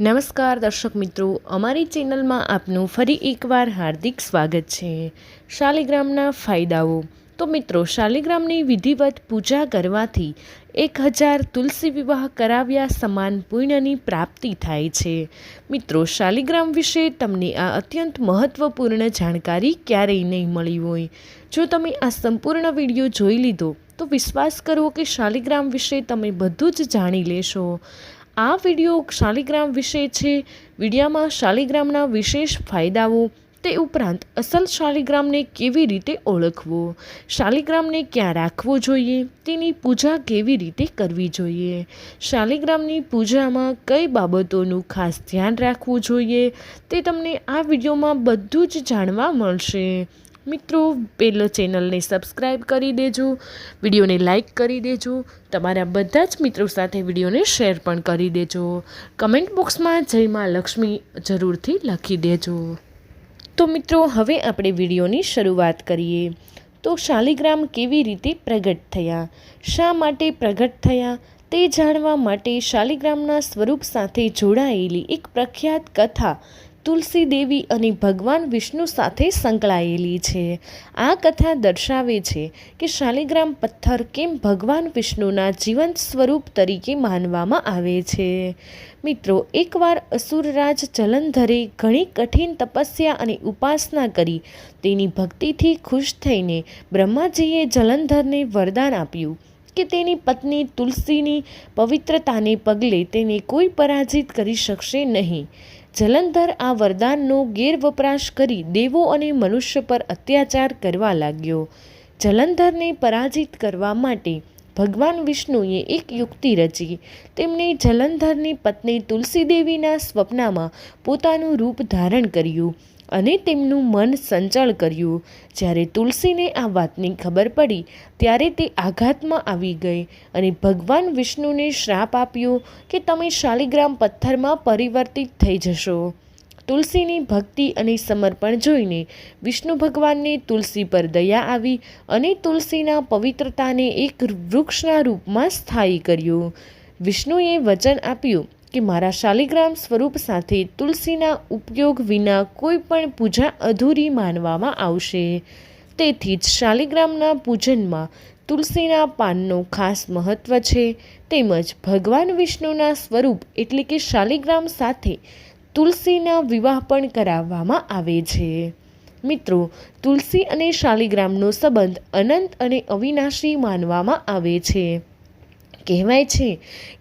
નમસ્કાર દર્શક મિત્રો, અમારી ચેનલમાં આપનું ફરી એકવાર હાર્દિક સ્વાગત છે. શાલિગ્રામના ફાયદાઓ. તો મિત્રો, શાલિગ્રામની વિધિવત પૂજા કરવાથી એક હજાર તુલસી વિવાહ કરાવ્યા સમાન પુણ્યની પ્રાપ્તિ થાય છે. મિત્રો, શાલિગ્રામ વિશે તમને આ અત્યંત મહત્ત્વપૂર્ણ જાણકારી ક્યારેય નહીં મળી હોય. જો તમે આ સંપૂર્ણ વીડિયો જોઈ લીધો, તો વિશ્વાસ કરો કે શાલિગ્રામ વિશે તમે બધું જ જાણી લેશો. આ વીડિયો શાલિગ્રામ વિશે છે. વિડીયામાં શાલિગ્રામના વિશેષ ફાયદાઓ તે ઉપરાંત અસલ શાલિગ્રામને કેવી રીતે ઓળખવો, શાલિગ્રામને ક્યાં રાખવો જોઈએ, તેની પૂજા કેવી રીતે કરવી જોઈએ, શાલિગ્રામની પૂજામાં કઈ બાબતોનું ખાસ ધ્યાન રાખવું જોઈએ તે તમને આ વિડીયોમાં બધું જ જાણવા મળશે. મિત્રો, પેલો ચેનલને સબસ્ક્રાઈબ કરી દેજો, વિડીયોને લાઈક કરી દેજો, તમારા બધા જ મિત્રો સાથે વિડીયોને શેર પણ કરી દેજો. કમેન્ટ બોક્સમાં જય મા લક્ષ્મી જરૂરથી લખી દેજો. તો મિત્રો, હવે આપણે વિડીયોની શરૂઆત કરીએ. તો શાલિગ્રામ કેવી રીતે પ્રગટ થયા? શા માટે પ્રગટ થયા? તે જાણવા માટે શાલિગ્રામના સ્વરૂપ સાથે જોડાયેલી એક પ્રખ્યાત કથા તુલસી દેવી અને ભગવાન વિષ્ણુ સાથે સંકળાયેલી છે. આ કથા દર્શાવે છે કે શાલિગ્રામ પથ્થર કેમ ભગવાન વિષ્ણુના જીવંત સ્વરૂપ તરીકે માનવામાં આવે છે. મિત્રો, એકવાર અસુરરાજ જલંધરે ઘણી કઠિન તપસ્યા અને ઉપાસના કરી, તેની ભક્તિથી ખુશ થઈને બ્રહ્માજીએ જલંધરને વરદાન આપ્યું કે તેની પત્ની તુલસીની પવિત્રતાને પગલે તેને કોઈ પરાજિત કરી શકશે નહીં. જલંધર આ વરદાનનો ગેરવપરાશ કરી દેવો અને મનુષ્ય પર અત્યાચાર કરવા લાગ્યો. જલંધરને પરાજિત કરવા માટે ભગવાન વિષ્ણુએ એક યુક્તિ રચી. તેમણે જલંધરની પત્ની તુલસીદેવીના સ્વપ્નમાં પોતાનું રૂપ ધારણ કર્યું. અને તેમનું મન સંચળ કર્યું. જ્યારે તુલસીને આ વાતની ખબર પડી, ત્યારે તે આઘાતમાં આવી ગઈ અને ભગવાન વિષ્ણુને શ્રાપ આપ્યો કે તમે શાલિગ્રામ પથ્થરમાં પરિવર્તિત થઈ જશો. તુલસીની ભક્તિ અને સમર્પણ જોઈને વિષ્ણુ ભગવાનને તુલસી પર દયા આવી અને તુલસીના પવિત્રતાને એક વૃક્ષના રૂપમાં સ્થાયી કર્યું. વિષ્ણુએ વચન આપ્યું કે મારા શાલિગ્રામ સ્વરૂપ સાથે તુલસીના ઉપયોગ વિના કોઈ પણ પૂજા અધૂરી માનવામાં આવશે. તેથી જ શાલિગ્રામના પૂજનમાં તુલસીના પાનનું ખાસ મહત્ત્વ છે. તેમજ ભગવાન વિષ્ણુના સ્વરૂપ એટલે કે શાલિગ્રામ સાથે તુલસીના વિવાહ પણ કરાવવામાં આવે છે. મિત્રો, તુલસી અને શાલિગ્રામનો સંબંધ અનંત અને અવિનાશી માનવામાં આવે છે. કહેવાય છે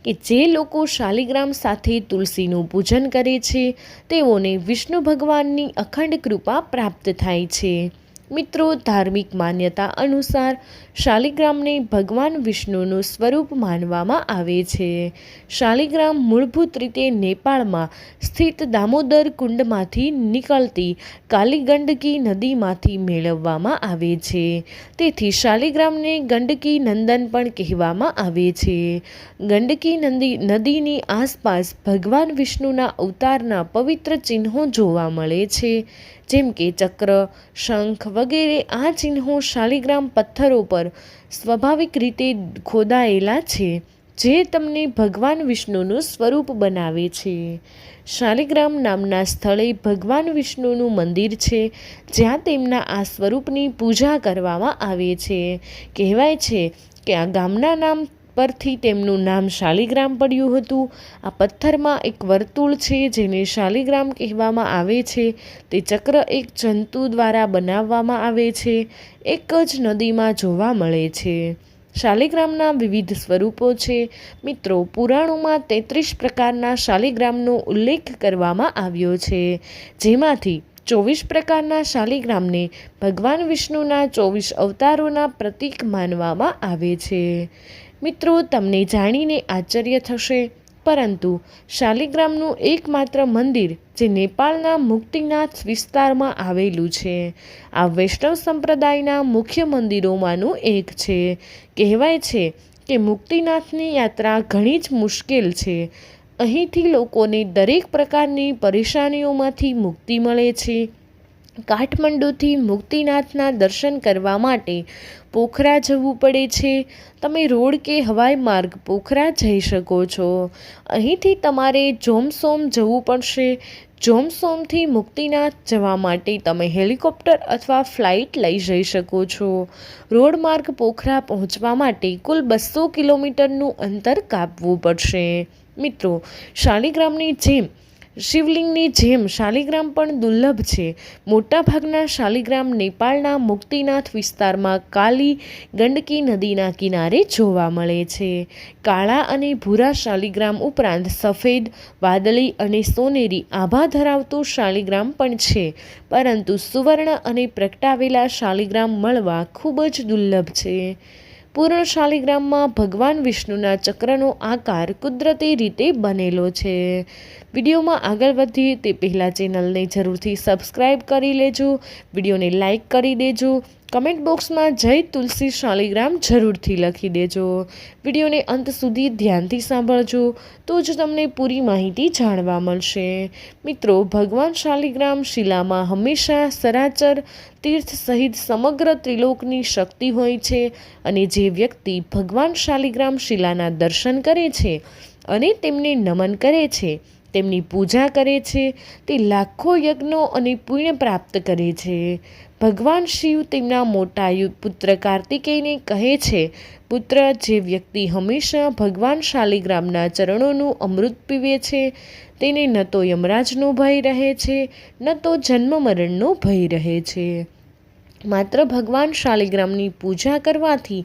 કે જે લોકો શાલિગ્રામ સાથે તુલસીનું પૂજન કરે છે, તેઓને વિષ્ણુ ભગવાનની અખંડ કૃપા પ્રાપ્ત થાય છે. મિત્રો, ધાર્મિક માન્યતા અનુસાર શાલિગ્રામને ભગવાન વિષ્ણુનું સ્વરૂપ માનવામાં આવે છે. શાલિગ્રામ મૂળભૂત રીતે નેપાળમાં સ્થિત દામોદર કુંડમાંથી નીકળતી કાલી ગંડકી નદીમાંથી મેળવવામાં આવે છે. તેથી શાલિગ્રામને ગંડકી નંદન પણ કહેવામાં આવે છે. ગંડકી નદી, નદીની આસપાસ ભગવાન વિષ્ણુના અવતારના પવિત્ર ચિહ્નો જોવા મળે છે. જેમ કે ચક્ર, શંખ વગેરે આ ચિહ્નો શાલિગ્રામ પથ્થરો પર સ્વાભાવિક રીતે ખોદાયેલા છે, જે તમને ભગવાન વિષ્ણુનું સ્વરૂપ બનાવે છે. શાલિગ્રામ નામના સ્થળે ભગવાન વિષ્ણુનું મંદિર છે, જ્યાં તેમના આ સ્વરૂપની પૂજા કરવામાં આવે છે. કહેવાય છે કે આ ગામના નામ પરથી તેમનું નામ શાલિગ્રામ પડ્યું હતું. આ પથ્થરમાં એક વર્તુળ છે જેને શાલિગ્રામ કહેવામાં આવે છે. તે ચક્ર એક જંતુ દ્વારા બનાવવામાં આવે છે. એક જ નદીમાં જોવા મળે છે. શાલિગ્રામના વિવિધ સ્વરૂપો છે. મિત્રો, પુરાણોમાં તેત્રીસ પ્રકારના શાલિગ્રામનો ઉલ્લેખ કરવામાં આવ્યો છે. જેમાંથી ચોવીસ પ્રકારના શાલિગ્રામને ભગવાન વિષ્ણુના ચોવીસ અવતારોના પ્રતીક માનવામાં આવે છે. મિત્રો, તમને જાણીને આશ્ચર્ય થશે. પરંતુ શાલિગ્રામનું એકમાત્ર મંદિર, જે નેપાળના મુક્તિનાથ વિસ્તારમાં આવેલું છે, આ વૈષ્ણવ સંપ્રદાયના મુખ્ય મંદિરોમાંનું એક છે. કહેવાય છે કે મુક્તિનાથની યાત્રા ઘણી જ મુશ્કેલ છે. અહીંથી લોકોને દરેક પ્રકારની પરેશાનીઓમાંથી મુક્તિ મળે છે. કાઠમંડુથી મુક્તિનાથના દર્શન કરવા માટે પોખરા જવું પડે છે. તમે રોડ કે હવાઈ માર્ગ પોખરા જઈ શકો છો. અહીંથી તમારે જોમસોમ જવું પડશે. જોમસોમથી મુક્તિનાથ જવા માટે તમે હેલિકોપ્ટર અથવા ફ્લાઇટ લઈ જઈ શકો છો. રોડ માર્ગ પોખરા પહોંચવા માટે કુલ બસો કિલોમીટરનું અંતર કાપવું પડશે. મિત્રો, શાલિગ્રામની જેમ શિવલિંગની જેમ શાલિગ્રામ પણ દુર્લભ છે. મોટાભાગના શાલિગ્રામ નેપાળના મુક્તિનાથ વિસ્તારમાં કાલી ગંડકી નદીના કિનારે જોવા મળે છે. કાળા અને ભૂરા શાલિગ્રામ ઉપરાંત સફેદ, વાદળી અને સોનેરી આભા ધરાવતું શાલિગ્રામ પણ છે. પરંતુ સુવર્ણ અને પ્રગટાવેલા શાલિગ્રામ મળવા ખૂબ જ દુર્લભ છે. પૂર્ણ શાલિગ્રામમાં ભગવાન વિષ્ણુના ચક્રનો આકાર કુદરતી રીતે બનેલો છે. વિડીયોમાં આગળ વધીએ તે પહેલાં ચેનલને જરૂરથી સબસ્ક્રાઈબ કરી લેજો, વિડીયોને લાઇક કરી દેજો, કમેન્ટ બોક્સમાં જય તુલસી શાલિગ્રામ જરૂરથી લખી દેજો. વિડીયોને અંત સુધી ધ્યાનથી સાંભળજો, તો જ તમને પૂરી માહિતી જાણવા મળશે. મિત્રો, ભગવાન શાલિગ્રામ શિલામાં હંમેશા સરાચર તીર્થ સહિત સમગ્ર ત્રિલોકની શક્તિ હોય છે અને જે વ્યક્તિ ભગવાન શાલિગ્રામ શિલાના દર્શન કરે છે અને તેમને નમન કરે છે તેમની પૂજા કરે છે, તે લાખો યજ્ઞો અને પુણ્ય પ્રાપ્ત કરે છે. ભગવાન શિવ તેમના મોટા પુત્ર કાર્તિકેયને કહે છે, પુત્ર, જે વ્યક્તિ હંમેશા ભગવાન શાલિગ્રામના ચરણોનું અમૃત પીવે છે, તેને ન તો યમરાજનો ભય રહે છે, ન તો જન્મ મરણનો ભય રહે છે. માત્ર ભગવાન શાલિગ્રામની પૂજા કરવાથી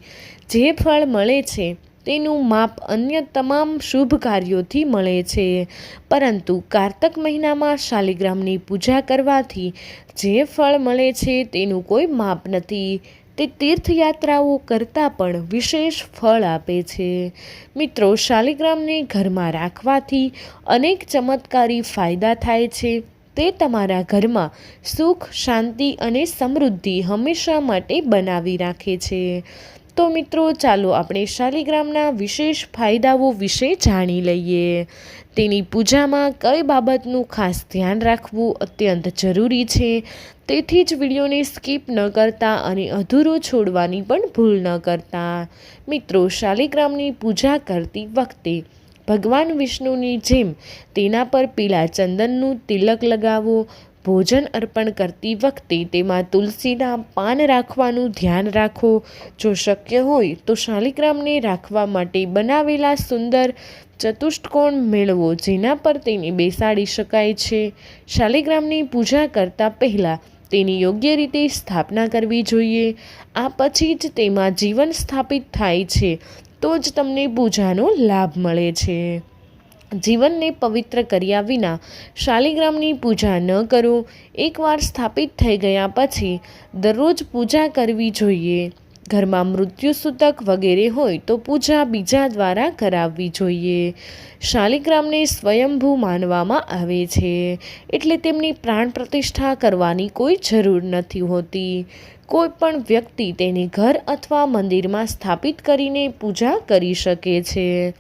જે ફળ મળે છે તેનું માપ અન્ય તમામ શુભ કાર્યોથી મળે છે. પરંતુ કારતક મહિનામાં શાલિગ્રામની પૂજા કરવાથી જે ફળ મળે છે તેનું કોઈ માપ નથી. તે તીર્થયાત્રાઓ કરતાં પણ વિશેષ ફળ આપે છે. મિત્રો, શાલિગ્રામને ઘરમાં રાખવાથી અનેક ચમત્કારી ફાયદા થાય છે. તે તમારા ઘરમાં સુખ, શાંતિ અને સમૃદ્ધિ હંમેશા માટે બનાવી રાખે છે. તો મિત્રો, ચાલો આપણે શાલિગ્રામના વિશેષ ફાયદાઓ વિશે જાણી લઈએ. તેની પૂજામાં કઈ બાબતનું ખાસ ધ્યાન રાખવું અત્યંત જરૂરી છે, તેથી જ વિડીયોને સ્કીપ ન કરતા અને અધૂરો છોડવાની પણ ભૂલ ન કરતા. મિત્રો, શાલિગ્રામની પૂજા કરતી વખતે ભગવાન વિષ્ણુની જેમ તેના પર પીલા ચંદનનું તિલક લગાવો ભોજન અર્પણ કરતી વખતે તેમાં તુલસીના પાન રાખવાનું ધ્યાન રાખો. જો શક્ય હોય તો શાલિગ્રામને રાખવા માટે બનાવેલા સુંદર ચતુષ્કોણ મેળવો, જેના પર તેને બેસાડી શકાય છે. શાલિગ્રામની પૂજા કરતાં પહેલાં તેની યોગ્ય રીતે સ્થાપના કરવી જોઈએ. આ પછી જ તેમાં જીવન સ્થાપિત થાય છે, તો જ તમને પૂજાનો લાભ મળે છે. જીવનને પવિત્ર કર્યા વિના શાલિગ્રામની પૂજા ન કરો. એકવાર સ્થાપિત થઈ ગયા પછી દરરોજ પૂજા કરવી જોઈએ. ઘરમાં મૃત્યુસૂતક વગેરે હોય તો પૂજા બીજા દ્વારા કરાવવી જોઈએ. શાલિગ્રામને સ્વયંભૂ માનવામાં આવે છે. એટલે તેમની પ્રાણ પ્રતિષ્ઠા કરવાની કોઈ જરૂર નથી હોતી. કોઈ પણ વ્યક્તિ તેને ઘર અથવા મંદિરમાં સ્થાપિત કરીને પૂજા કરી શકે છે.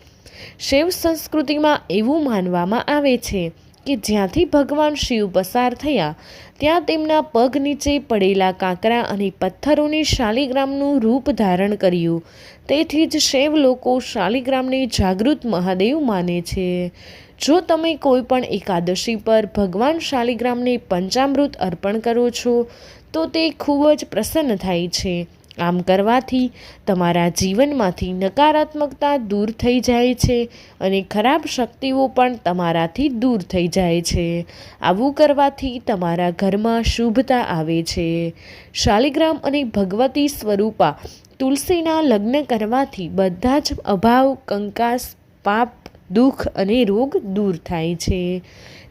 શૈવ સંસ્કૃતિમાં એવું માનવામાં આવે છે કે જ્યાંથી ભગવાન શિવ પસાર થયા, ત્યાં તેમના પગ નીચે પડેલા કાંકરા અને પથ્થરોની શાલિગ્રામનું રૂપ ધારણ કર્યું. તેથી જ શૈવ લોકો શાલિગ્રામને જાગૃત મહાદેવ માને છે. જો તમે કોઈ પણ એકાદશી પર ભગવાન શાલિગ્રામને પંચામૃત અર્પણ કરો છો, તો તે ખૂબ જ પ્રસન્ન થાય છે. આમ કરવાથી તમારા જીવનમાંથી નકારાત્મકતા દૂર થઈ જાય છે અને ખરાબ શક્તિઓ પણ તમારાથી દૂર થઈ જાય છે. આવું કરવાથી તમારા ઘરમાં શુભતા આવે છે. શાલિગ્રામ અને ભગવતી સ્વરૂપા તુલસીના લગ્ન કરવાથી બધા જ અભાવ, કંકાસ, પાપ, દુઃખ અને રોગ દૂર થાય છે.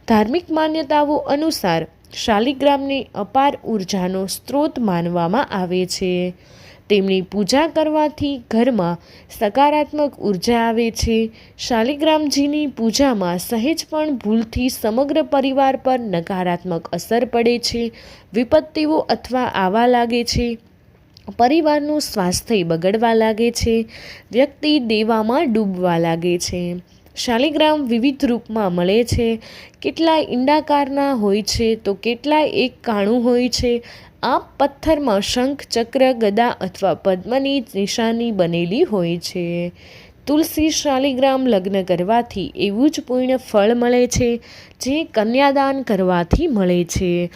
ધાર્મિક માન્યતાઓ અનુસાર શાલિગ્રામને અપાર ઉર્જાનો સ્ત્રોત માનવામાં આવે છે. તેમની પૂજા કરવાથી ઘરમાં સકારાત્મક ઊર્જા આવે છે. શાલિગ્રામજીની પૂજામાં સહેજ પણ ભૂલથી સમગ્ર પરિવાર પર નકારાત્મક અસર પડે છે, વિપત્તિઓ અથવા આવા લાગે છે. પરિવારનું સ્વાસ્થ્ય બગડવા લાગે છે, વ્યક્તિ દેવામાં ડૂબવા લાગે છે. શાલિગ્રામ વિવિધ રૂપમાં મળે છે. કેટલાય ઈંડાકારના હોય છે તો કેટલાય એક કાણું હોય છે. આ પથ્થરમાં શંખ, ચક્ર, ગદા અથવા પદ્મની નિશાની બનેલી હોય છે. તુલસી શાલિગ્રામ લગ્ન કરવાથી એવું જ પૂર્ણ ફળ મળે છે, જે કન્યાદાન કરવાથી મળે છે.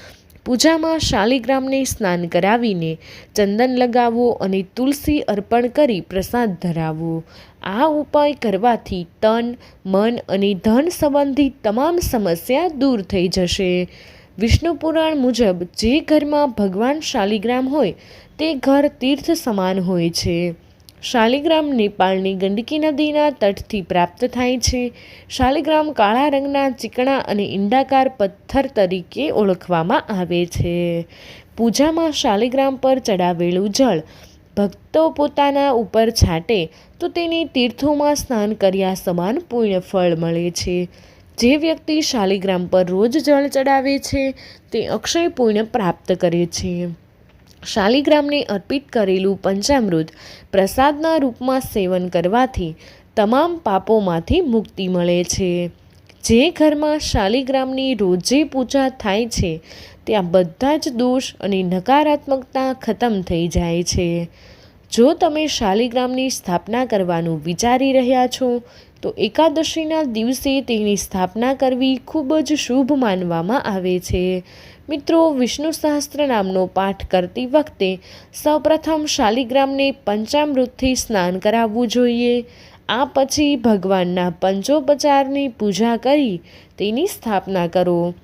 પૂજામાં શાલિગ્રામને સ્નાન કરાવીને ચંદન લગાવવો અને તુલસી અર્પણ કરી પ્રસાદ ધરાવવો આ ઉપાય કરવાથી તન, મન અને ધન સંબંધિત તમામ સમસ્યા દૂર થઈ જશે. વિષ્ણુ પુરાણ મુજબ જે ઘરમાં ભગવાન શાલિગ્રામ હોય, તે ઘર તીર્થ સમાન હોય છે. શાલિગ્રામ નેપાળની ગંડકી નદીના તટથી પ્રાપ્ત થાય છે. શાલિગ્રામ કાળા રંગના ચીકણા અને ઈંડાકાર પથ્થર તરીકે ઓળખવામાં આવે છે. પૂજામાં શાલિગ્રામ પર ચડાવેલું જળ ભક્તો પોતાના ઉપર છાંટે તો તેને તીર્થોમાં સ્નાન કર્યા સમાન પુણ્ય ફળ મળે છે. જે વ્યક્તિ શાલિગ્રામ પર રોજ જળ ચડાવે છે, તે અક્ષય પુણ્ય પ્રાપ્ત કરે છે. શાલિગ્રામને અર્પિત કરેલું પંચામૃત પ્રસાદના રૂપમાં સેવન કરવાથી તમામ પાપોમાંથી મુક્તિ મળે છે. જે ઘરમાં શાલિગ્રામની રોજે પૂજા થાય છે ત્યાં બધા જ દોષ અને નકારાત્મકતા ખતમ થઈ જાય છે. જો તમે શાલિગ્રામની સ્થાપના કરવાનું વિચારી રહ્યા છો, તો એકાદશીના દિવસે તેની સ્થાપના કરવી ખૂબ જ શુભ માનવામાં આવે છે. મિત્રો, વિષ્ણુ સહસ્ત્ર નામનો પાઠ કરતી વખતે સૌપ્રથમ શાલિગ્રામને પંચામૃતથી સ્નાન કરાવવું જોઈએ. આ પછી ભગવાનના પંચોપચારની પૂજા કરી તેની સ્થાપના કરો.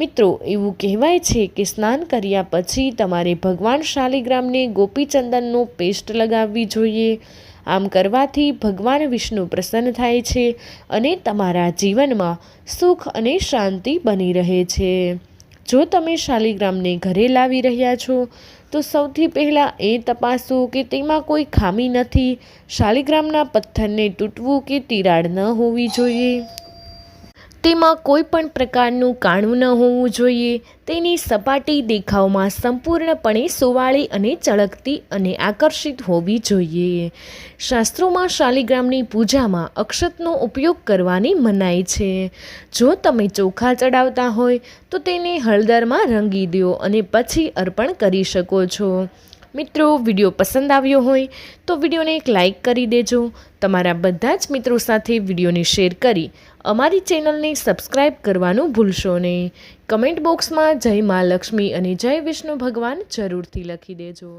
મિત્રો, એવું કહેવાય છે કે સ્નાન કર્યા પછી તમારે ભગવાન શાલિગ્રામને ગોપીચંદનનો પેસ્ટ લગાવવી જોઈએ. આમ કરવાથી ભગવાન વિષ્ણુ પ્રસન્ન થાય છે અને તમારા જીવનમાં સુખ અને શાંતિ બની રહે છે. જો તમે શાલિગ્રામને ઘરે લાવી રહ્યા છો, તો સૌથી પહેલાં એ તપાસો કે તેમાં કોઈ ખામી નથી. શાલિગ્રામના પથ્થરને તૂટવું કે તિરાડ ન હોવી જોઈએ. તેમાં કોઈ પણ પ્રકારનું કાણું ન હોવું જોઈએ. તેની સપાટી દેખાવમાં સંપૂર્ણપણે સુવાળી અને ચળકતી અને આકર્ષિત હોવી જોઈએ. શાસ્ત્રોમાં શાલિગ્રામની પૂજામાં અક્ષતનો ઉપયોગ કરવાની મનાઈ છે. જો તમે ચોખા ચડાવતા હોય, તો તેને હળદરમાં રંગી દો અને પછી અર્પણ કરી શકો છો. મિત્રો, વીડિયો પસંદ આવ્યો હોય તો વિડીયોને એક લાઇક કરી દેજો. તમારા બધા જ મિત્રો સાથે વિડીયોને શેર કરી અમારી ચેનલને સબસ્ક્રાઈબ કરવાનું ભૂલશો નહીં. કમેન્ટ બોક્સમાં જય મા લક્ષ્મી અને જય વિષ્ણુ ભગવાન જરૂરથી લખી દેજો.